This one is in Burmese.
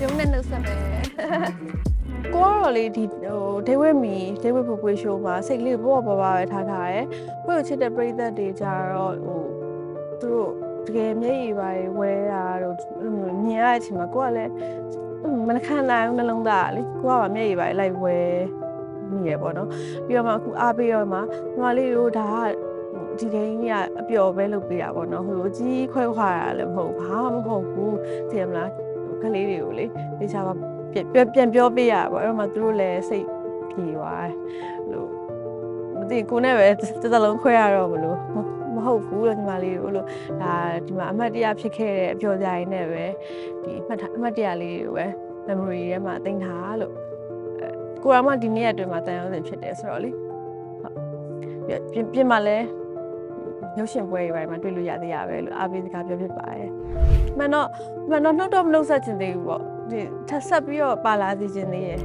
ပြုံးနဲ့နှုတ်ဆက်မယ်ကိုကတော့လေဒီဟိုဒေဝိမီဒေဝိပူပွေရှိုးမှာစိတ်ကလေးပေါ်ပေါ်ပါပဲထားထားရဲကိုယ့်ကိုချစ်တဲ့ပရိသတ်တွေကြတော့ဟိုသူတို့တကယ်မျက်ရည်ပါဝဲတာတို့အဲ့လိုမျိုးမြင်ရတဲ့အချိန်မှာကိုကလည်းမနှခံနိုင်ဘူးနှလုံးသားကလေကိုကပါမျက်ရည်ပါလိုက်ဝဲမိရပေါ့နော်ပြီးတော့မှအခုအားပေးတော့မှညီမလေးတို့ဒါကဒီဒိန်းကြီးကအပျော်ပဲလုပ်ပေးတာပေါ့နော်ဟိုလိုကြီးခွဲခွာတာလည်းမဟုတ်ဘာမှမဟုတ်ဘူးသိရမလား ကလေးတွေကိုလေတေချာပါပြန်ပြန်ပြောပေးရပါပေါ့အဲ့တော့မှသူတို့လည်းစိတ်ပြေသွားတယ်လို့မသိကိုနဲ့ပဲတစ်သလုံးခွဲရတော့မလို့မဟုတ်ဘူးလို့ညီမလေးတို့လို့ဒါဒီမှာအမှတ်တရဖြစ်ခဲ့တဲ့အပျော်စရာတွေနဲ့ပဲဒီအမှတ်အမှတ်တရလေးတွေကိုပဲ memory ထဲမှာတင်ထားလို့ကိုရမဒီနေ့အတွင်းမှာတန်ရုံးစင်ဖြစ်တယ်ဆိုတော့လေဟုတ်ပြင်ပြင်မှာလဲ ရုပ်ရှင်ပွဲတွေပိုင်းမှာတွေ့လို့ရသေးရပဲလို့အားပေးစကားပြောဖြစ်ပါတယ်။မှန်တော့မှန်တော့နှုတ်တော့မနှုတ်ဆက်ချင်သေးဘူးပေါ့။ဒီထပ်ဆက်ပြီးတော့ပါလာစီချင်သေးရဲ့